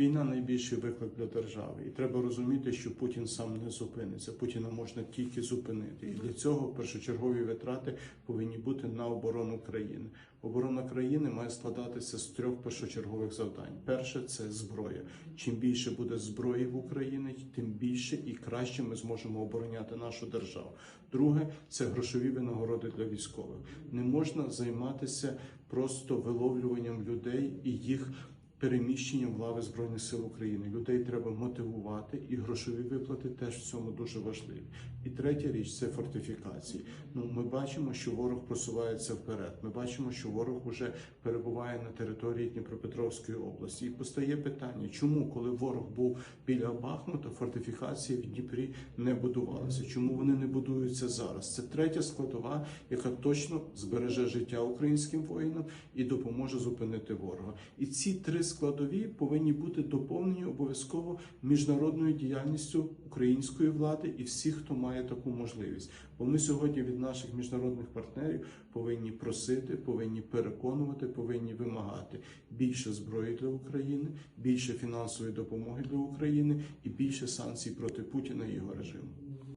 Війна найбільший виклик для держави, і треба розуміти, що Путін сам не зупиниться. Путіна можна тільки зупинити. І для цього першочергові витрати повинні бути на оборону країни. Оборона країни має складатися з трьох першочергових завдань. Перше це зброя. Чим більше буде зброї в Україні, тим більше і краще ми зможемо обороняти нашу державу. Друге це грошові винагороди для військових. Не можна займатися просто виловлюванням людей і їх переміщенням в лави Збройних сил України. Людей треба мотивувати, і грошові виплати теж в цьому дуже важливі. І третя річ це фортифікації. Ну ми бачимо, що ворог просувається вперед. Ми бачимо, що ворог вже перебуває на території Дніпропетровської області. І постає питання, чому, коли ворог був біля Бахмута, фортифікації в Дніпрі не будувалися? Чому вони не будуються зараз? Це третя складова, яка точно збереже життя українським воїнам і допоможе зупинити ворога. І ці три складові повинні бути доповнені обов'язково міжнародною діяльністю української влади і всіх, хто має таку можливість. Бо ми сьогодні від наших міжнародних партнерів повинні просити, повинні переконувати, повинні вимагати більше зброї для України, більше фінансової допомоги для України і більше санкцій проти Путіна і його режиму.